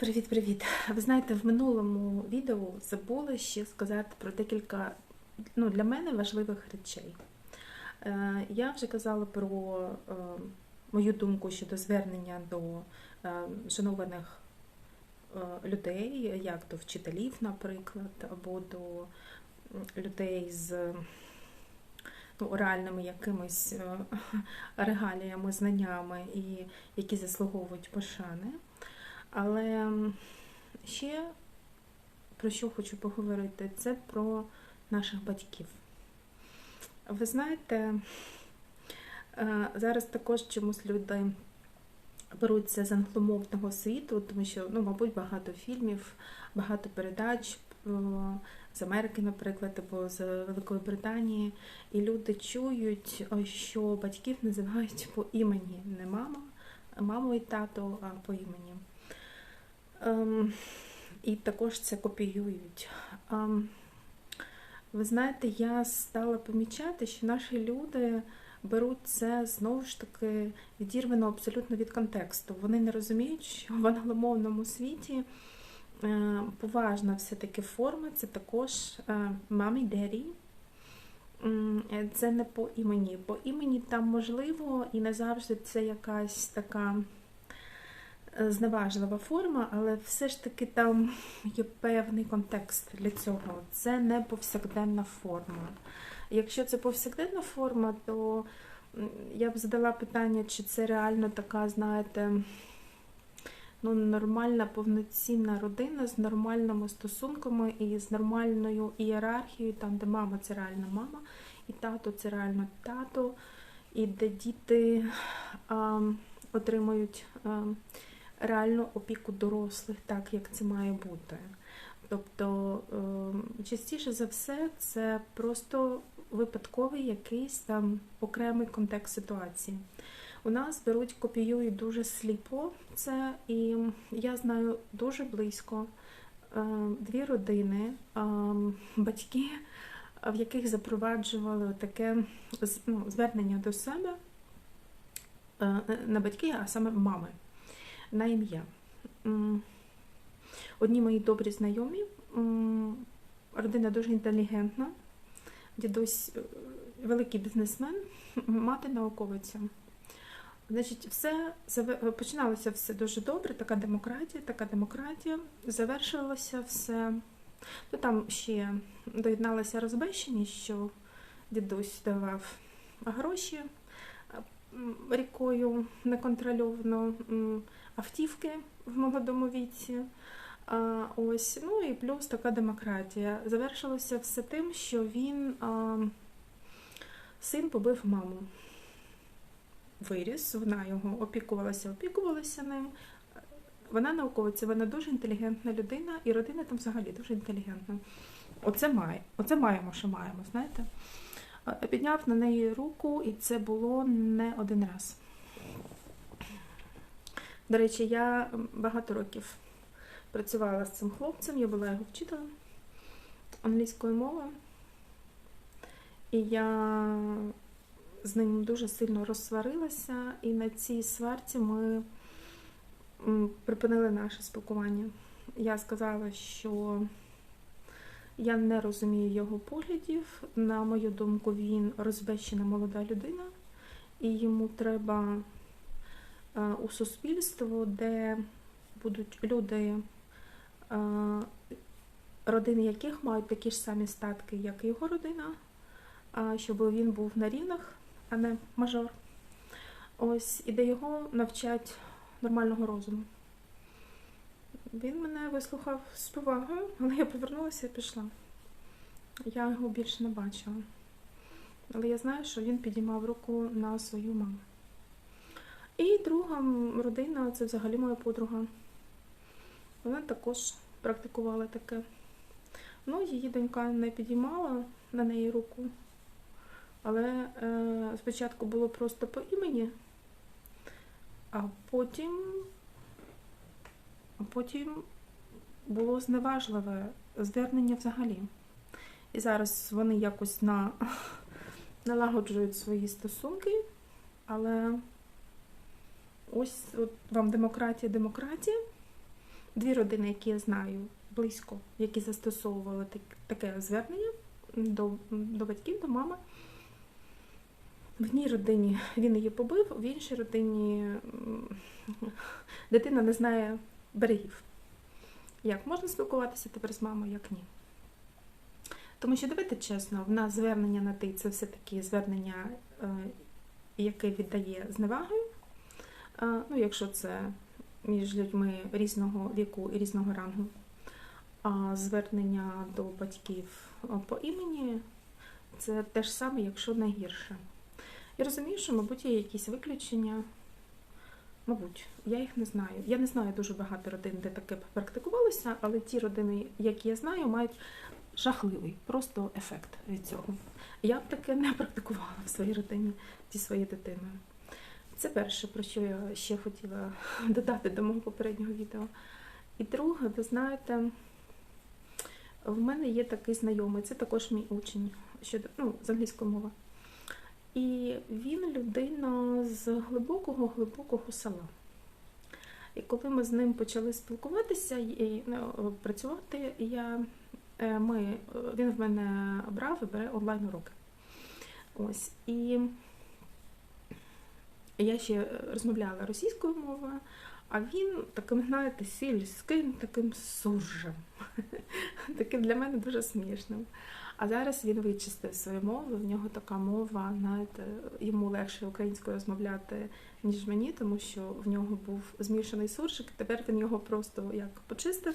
Привіт-привіт! Ви знаєте, в минулому відео забула ще сказати про декілька ну, для мене важливих речей. Е, Я вже казала про е, мою думку щодо звернення до е, шанованих людей, як до вчителів, наприклад, або до людей з ну, реальними якимись регаліями, знаннями, і які заслуговують пошани. Але ще про що хочу поговорити, це про наших батьків. Ви знаєте, е, зараз також чомусь люди беруться з англомовного світу, тому що, ну, мабуть, багато фільмів, багато передач е, з Америки, наприклад, або з Великої Британії, і люди чують, що батьків називають по імені, не мама, маму і тато, а по імені. Ем, і також це копіюють. Ем, ви знаєте, я стала помічати, що наші люди беруть це знову ж таки відірвано абсолютно від контексту. Вони не розуміють, що в англомовному світі е, поважна все-таки форма це також е, мамі деді. Це не по імені. По імені там можливо і не завжди це якась така е, зневажлива форма, але все ж таки там є певний контекст для цього. Це не повсякденна форма. Якщо це повсякденна форма, то я б задала питання, чи це реально така, знаєте, ну, нормальна повноцінна родина з нормальними стосунками і з нормальною ієрархією, там, де мама це реальна мама, і тато це реально тато, і де діти а, отримують а, реальну опіку дорослих, так як це має бути. Тобто е, частіше за все це просто випадковий якийсь там окремий контекст ситуації. У нас беруть, копіюють дуже сліпо це, і я знаю дуже близько е, дві родини, е, батьки, в яких запроваджували таке ну, звернення до себе е, не батьки, а саме мами на ім'я. Одні мої добрі знайомі, родина дуже інтелігентна, дідусь е, великий бізнесмен, мати науковиця. Значить, все починалося все дуже добре, така демократія, така демократія. Завершилося все. Ну там ще доєдналася розбещеність, що дідусь давав гроші рікою неконтрольовано, автівки в молодому віці. Ось, ну і плюс така демократія. Завершилося все тим, що він син побив маму. Виріс, вона його опікувалася, опікувалася ним. Вона науковиця, вона дуже інтелігентна людина, і родина там взагалі дуже інтелігентна. Оце має, оце маємо, що маємо, знаєте. А, Підняв на неї руку, і це було не один раз. До речі, я багато років працювала з цим хлопцем, я була його вчителем англійської мови. І я з ним дуже сильно розсварилася, і на цій сварці ми припинили наше спілкування. Я сказала, що я не розумію його поглядів. На мою думку, він розбещена молода людина, і йому треба е, у суспільство, де будуть люди, е, родини яких мають такі ж самі статки, як і його родина, щоб він був на рівних, а не мажор. Ось, і де його навчать нормального розуму. Він мене вислухав з повагою, але я повернулася і пішла. Я його більше не бачила. Але я знаю, що він підіймав руку на свою маму. І друга родина це взагалі моя подруга. Вона також практикувала таке. Ну, її донька не підіймала на неї руку, але е, спочатку було просто по імені, а потім, потім було зневажливе звернення взагалі. І зараз вони якось на, налагоджують свої стосунки, але ось от вам демократія, демократія. дві родини, які я знаю близько, які застосовували таке звернення до, до батьків, до мами. В одній родині він її побив, в іншій родині дитина не знає берегів. Як можна спілкуватися тепер з мамою, як ні. Тому що давайте чесно, в нас звернення на ти це все-таки звернення, е, яке віддає зневагою. Е, Ну, якщо це між людьми різного віку і різного рангу. А звернення до батьків е, по імені це те ж саме, якщо не гірше. Я розумію, що, мабуть, є якісь виключення. Мабуть, я їх не знаю. Я не знаю дуже багато родин, де таке практикувалося, але ті родини, які я знаю, мають жахливий просто ефект від цього. Я б таке не практикувала в своїй родині зі своєю дитиною. Це перше, про що я ще хотіла додати до мого попереднього відео. І друге, ви знаєте, в мене є такий знайомий, це також мій учень щодо ну, з англійської мови. І він людина з глибокого-глибокого села. І коли ми з ним почали спілкуватися і ну, працювати, я, е, ми, він в мене брав і бере онлайн уроки. Ось. І я ще розмовляла російською мовою, а він таким, знаєте, сільським таким суржем. Таким для мене дуже смішним. А зараз він вичистив свою мову, в нього така мова, знаєте, йому легше українською розмовляти, ніж мені, тому що в нього був змішаний суржик, тепер він його просто як почистив.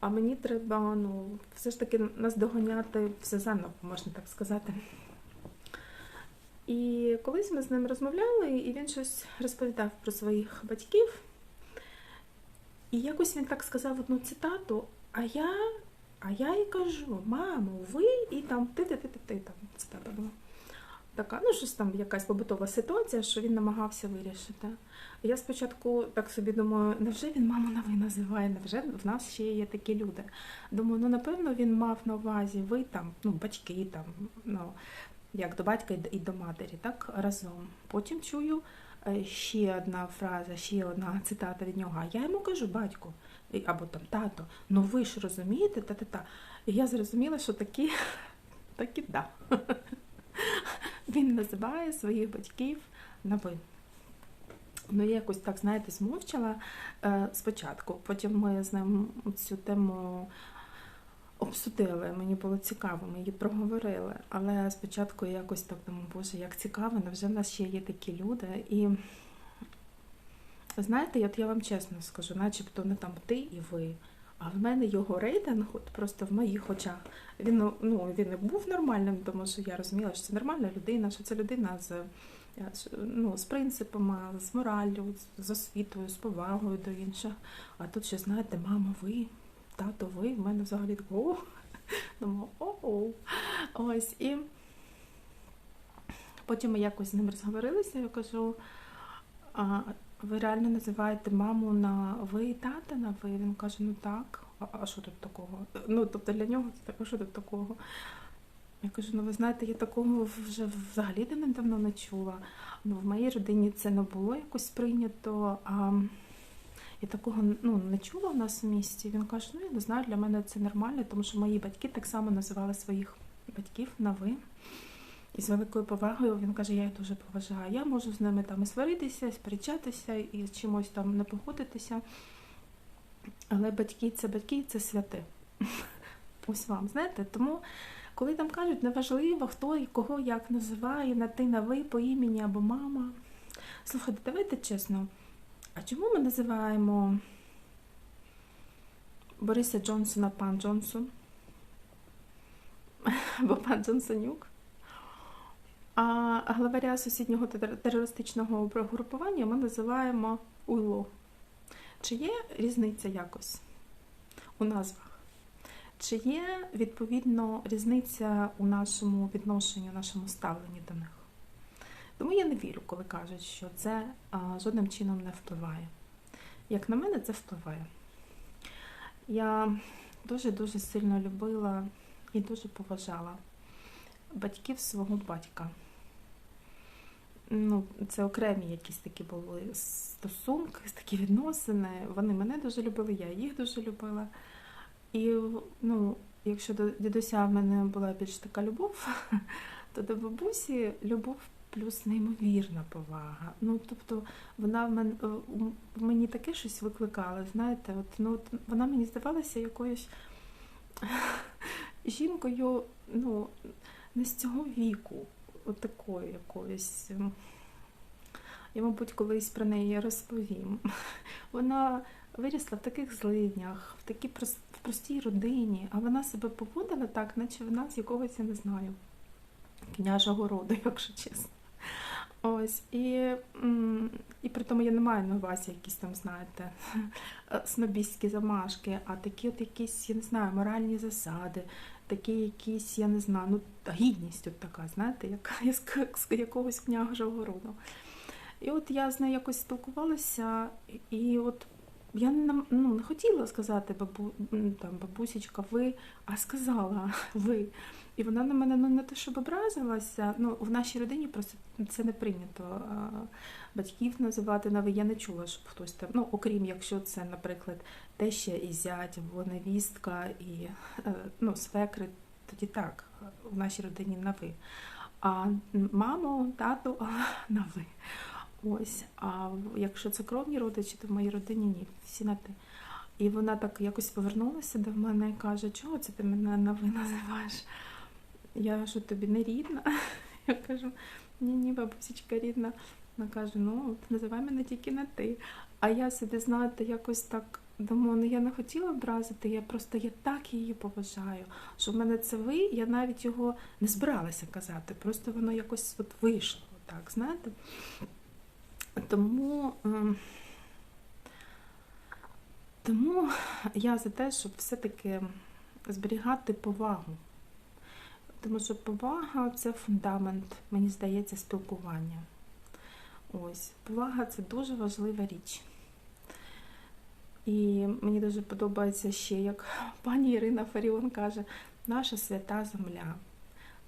А мені треба ну, все ж таки наздоганяти все заново, можна так сказати. І колись ми з ним розмовляли, і він щось розповідав про своїх батьків. І якось він так сказав одну цитату, а я а я їй кажу, мамо, ви і там ти-ти-ти-ти там цитата була. Така, ну щось там якась побутова ситуація, що він намагався вирішити. Я спочатку так собі думаю, невже він маму на ви називає, невже в нас ще є такі люди? Думаю, ну напевно він мав на увазі ви там, ну, батьки там, ну, як до батька і до матері, так разом. Потім чую ще одна фраза, ще одна цитата від нього. А я йому кажу, батько, або там тато, ну ви ж розумієте, та-та-та. І я зрозуміла, що такі, такі да. Він називає своїх батьків на ви. Ну, я якось так, знаєте, змовчала е, спочатку. Потім ми з ним цю тему обсудили, мені було цікаво, ми її проговорили. Але спочатку я якось так думаю, боже, як цікаво, невже в нас ще є такі люди. І знаєте, от я вам чесно скажу, начебто не там ти і ви. А в мене його рейтинг, от просто в моїх очах, він ну, він не був нормальним, тому що я розуміла, що це нормальна людина, що це людина з ну, з принципами, з мораллю, з освітою, з повагою до інших. А тут ще, знаєте, мама, ви, тато, ви, в мене взагалі такого. Думаю, о-о. Ось і потім ми якось з ним розговорилися, я кажу. А ви реально називаєте маму на ви і тата на ви? Він каже, ну так, а що тут такого? Ну, тобто для нього це так, а що тут такого? Я кажу, ну ви знаєте, я такого вже взагалі давно не чула. Ну, В моїй родині це не було якось прийнято. А я такого ну, не чула в нас в місті. Він каже, ну я не знаю, для мене це нормально, тому що мої батьки так само називали своїх батьків на ви. І з великою повагою він каже, я їх дуже поважаю. Я можу з ними там і сваритися, і сперечатися, і з чимось там не погодитися. Але батьки це батьки, це святе. Ось вам, знаєте, тому. Коли там кажуть, неважливо, хто і кого як називає, на ти на ви по імені або мама. Слухайте, давайте чесно, а чому ми називаємо Бориса Джонсона пан Джонсон? Або пан Джонсонюк? А главаря сусіднього терористичного групування ми називаємо Уйло. Чи є різниця якось у назвах? Чи є відповідно різниця у нашому відношенні, у нашому ставленні до них? Тому я не вірю, коли кажуть, що це а, жодним чином не впливає. Як на мене, це впливає. Я дуже-дуже сильно любила і дуже поважала батьків свого батька. ну, це окремі якісь такі були стосунки, такі відносини. Вони мене дуже любили, я їх дуже любила. І ну, якщо до дідуся в мене була більш така любов, то до бабусі любов плюс неймовірна повага. Ну, тобто, вона в мен, в мені таке щось викликала, знаєте, от, ну, от вона мені здавалася якоюсь жінкою, ну, не з цього віку, от такою якоюсь. Я, мабуть, колись про неї розповім. Вона вирісла в таких злиднях, в такій в простій родині, а вона себе поводила так, наче вона з якогось, я не знаю, княжого роду, якщо чесно. Ось, і, і при тому я не маю на увазі якісь там, знаєте, снобістські замашки, а такі от якісь, я не знаю, моральні засади, такі якісь, я не знаю, ну, гідність от така, знаєте, як, з якогось княжого роду. І от я з нею якось спілкувалася, і от я не, ну, не хотіла сказати бабу, там, бабусечка, ви, а сказала ви. І вона на мене ну, не те, щоб образилася. Ну, в нашій родині просто це не прийнято. Батьків називати на ви. Я не чула, щоб хтось там, ну, окрім якщо це, наприклад, теща і зять, або невістка і е, ну, свекри, тоді так, в нашій родині на ви. А маму, тату на ви. Ось, а якщо це кровні родичі, то в моїй родині ні, всі на ти. І вона так якось повернулася до мене і каже, чого це ти мене на ви називаєш? Я що тобі не рідна? Я кажу, ні, ні, бабусечка рідна. Вона каже, ну, називай мене тільки на ти. А я собі, знаєте, якось так думаю, ну я не хотіла образити, я просто я так її поважаю, що в мене це ви, я навіть його не збиралася казати, просто воно якось от вийшло, так, знаєте. Тому, ем, тому я за те, щоб все-таки зберігати повагу. Тому що повага це фундамент, мені здається, спілкування. Ось, повага це дуже важлива річ. І мені дуже подобається ще, як пані Ірина Фаріон каже, наша свята земля,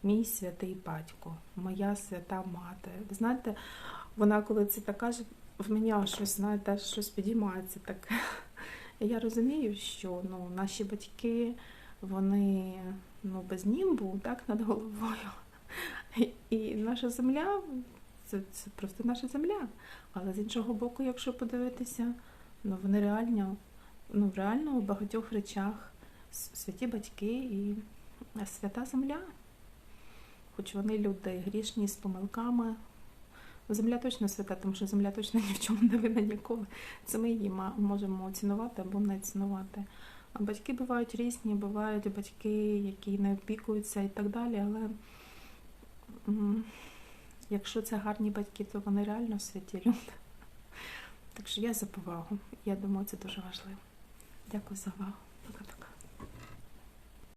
мій святий батько, моя свята мати. Ви знаєте, вона коли це так каже, в мені аж щось, знаєте, щось підіймається так. І я розумію, що ну, наші батьки, вони ну, без німбу, так, над головою. І, наша земля це, це просто наша земля. Але з іншого боку, якщо подивитися, ну вони реально, ну реально у багатьох речах святі батьки і свята земля. Хоч вони люди грішні з помилками. Ну, Земля точно свята, тому що земля точно ні в чому не винна ніколи. Це ми її можемо цінувати або не цінувати. Батьки бувають різні, бувають батьки, які не опікуються і так далі, але якщо це гарні батьки, то вони реально святі люди. Так що я за повагу. Я думаю, це дуже важливо. Дякую за увагу. Пока-пока.